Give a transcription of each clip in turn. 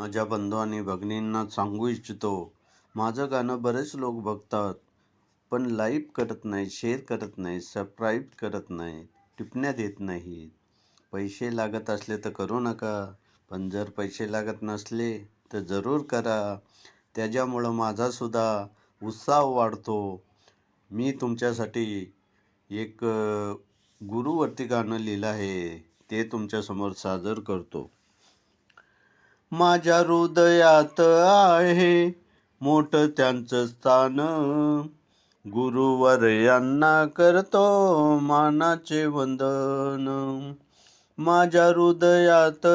माझ्या बंधू आणि भगिनींना सांगू इच्छितो. माझं गाणं बरेच लोक बघतात पण लाईक करत नाही शेअर करत नाही सबस्क्राईब करत नाही टिपण्या देत नाहीत पैसे लागत असले तर करू नका पण जर पैसे लागत नसले तर जरूर करा. त्याच्यामुळं माझासुद्धा उत्साह वाढतो. मी तुमच्यासाठी एक गुरुवरती गाणं लिहिलं आहे ते तुमच्यासमोर सादर करतो. माझ्या हृदयात आहे. मोठं त्यांचं स्थान. गुरुवर यांना करतो मानाचे वंदन. माझ्या हृदयात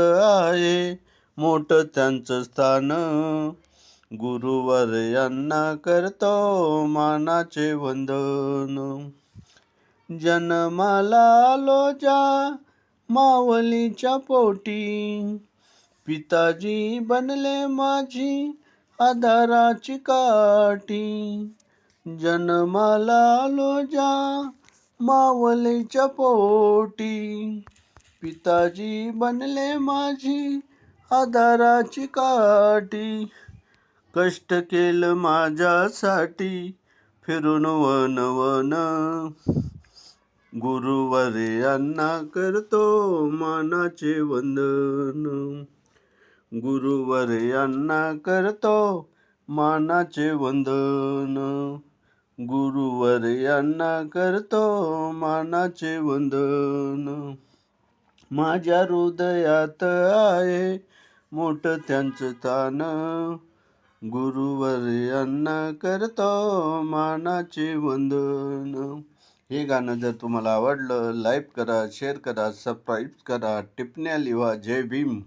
आहे. मोठं त्यांचं स्थान. गुरुवर यांना करतो मानाचे वंदन. जन्माला आलो ज्या मावलीच्या पोटी. पिताजी बनले माझी आधाराची काठी. जन्माला आलो ज्या मावलीच्या पोटी. पिताजी बनले माझी आधाराची काठी. कष्ट केलं माझ्यासाठी फिरून वन वन. गुरुवर यांना करतो मानाचे वंदन. गुरुवर यांना करतो मानाचे वंदन. गुरुवर यांना करतो मानाचे वंदन. माझ्या हृदयात आहे मोठं त्यांचं तान गुरुवर यांना करतो मानाचे वंदन. हे गाणं जर तुम्हाला आवडलं लाईक करा शेअर करा सबस्क्राईब करा टिपण्या लिहा जय भीम.